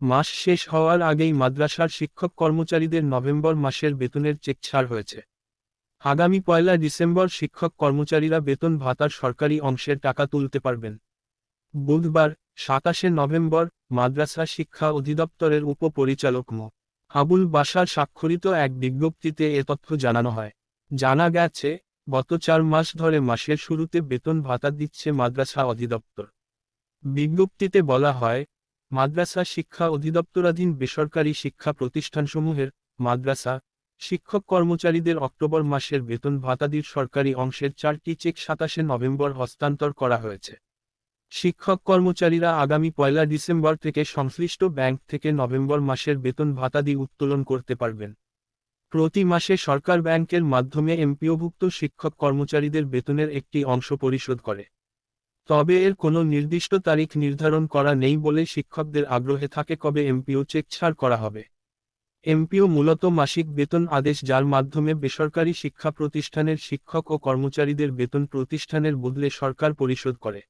মাস শেষ হওয়ার আগেই মাদ্রাসার শিক্ষক কর্মচারীদের নভেম্বর মাসের বেতনের চেক ছাড় হয়েছে। আগামী পয়লা ডিসেম্বর শিক্ষক কর্মচারীরা বেতন ভাতার সরকারি অংশের টাকা তুলতে পারবেন। বুধবার, সাতাশে নভেম্বর, মাদ্রাসা শিক্ষা অধিদপ্তরের উপপরিচালক মো. আবুল বাসার স্বাক্ষরিত এক বিজ্ঞপ্তিতে এ তথ্য জানানো হয়। জানা গেছে, গত চার মাস ধরে মাসের শুরুতে বেতন ভাতা দিচ্ছে মাদ্রাসা অধিদপ্তর। বিজ্ঞপ্তিতে বলা হয় মাদ্রাসা শিক্ষা অধিদপ্তরাধীন বেসরকারি শিক্ষা প্রতিষ্ঠানসমূহের মাদ্রাসা, শিক্ষক কর্মচারীদের অক্টোবর মাসের বেতন ভাতাদির সরকারি অংশের চারটি চেক সাতাশে নভেম্বর হস্তান্তর করা হয়েছে। শিক্ষক কর্মচারীরা আগামী পয়লা ডিসেম্বর থেকে সংশ্লিষ্ট ব্যাংক থেকে নভেম্বর মাসের বেতন ভাতাদি উত্তোলন করতে পারবেন। প্রতি মাসে সরকার ব্যাংকের মাধ্যমে এমপিওভুক্ত শিক্ষক কর্মচারীদের বেতনের একটি অংশ পরিশোধ করে। তবে এর কোনো নির্দিষ্ট তারিখ নির্ধারণ করা নেই বলে শিক্ষকদের আগ্রহে থাকে কবে এমপিও চেক ছাড় করা হবে। এমপিও মূলত মাসিক বেতন আদেশ যার মাধ্যমে বেসরকারি শিক্ষা প্রতিষ্ঠানের শিক্ষক ও কর্মচারীদের বেতন প্রতিষ্ঠানের বদলে সরকার পরিশোধ করে।